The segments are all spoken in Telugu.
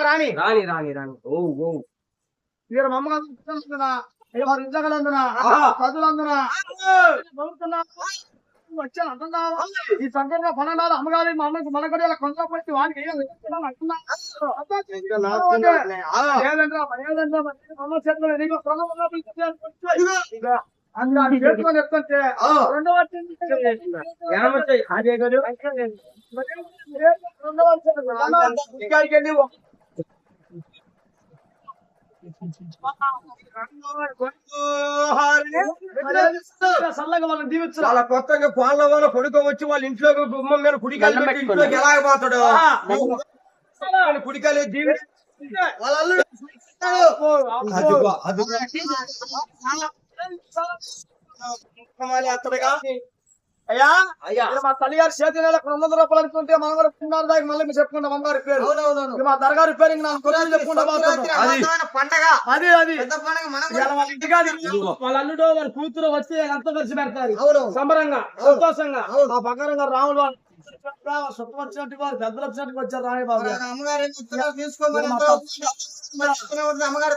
రాని రాని రాని రాని ఓ ఓ వీరు మమ్మల్ని ఎవరు ఇంచగలందున చదువులందున వచ్చాను ఈ సందర్భంగా పన్నెండు అమ్మగారి మా అమ్మకి మన కూడా కొంత పెట్టి వానికి ఏదంటే ఏదంటే అమ్మ చేతులు వెళ్ళి కొత్తగా పాల వాళ్ళ పడుకోవచ్చు. వాళ్ళ ఇంట్లో గుమ్మం మీద కుడికాయలు పెట్టి ఇంట్లోకి ఎలాగ పోతాడు కుడికాయలు దీవి వాళ్ళ అల్లుడు. అదిగో, అదిగో. అయ్యా అయ్యా మా తల్లి గారి చేతి నెల రెండు వందల రూపాయలు అనుకుంటే మనం కూడా పున్నారు దాకా మళ్ళీ మీరు చెప్పుకుంటాం అమ్మగారి పేరు. మా నాకు కొద్దిగా చెప్పుకుంటా పండగ. అదే అది. వాళ్ళ వాళ్ళ అల్లుడు వాళ్ళ కూతురు వచ్చి అంత కలిసి పెడతారు. సంబరంగా సంతోషంగా. మా పక్కన రాములు వాళ్ళు సుఖం వచ్చినట్టుగా పెద్దలు వచ్చినట్టుగా వచ్చారు రాణి బాబు గారు. అమ్మగారు తీసుకోమని ఎంతో అమ్మగారు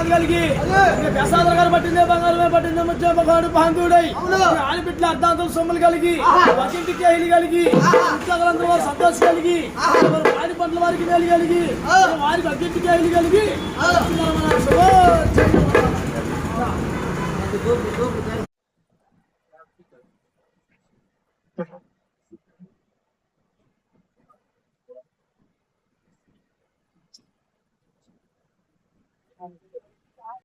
అన్నాది కలిగి. ప్రసాదం గారు పట్టిందే బంగారమే పట్టిందే ముచ్చే మగాడు బాంధుడై ఆడిపిట్ల అర్ధాంతులు సొమ్ములు కలిగి వకింటికి ఐలు కలిగి వారు సంతోషం కలిగి వారి వారి పంటల వారికి మేలు కలిగి వారి వకింటికి ఐలు కలిగి.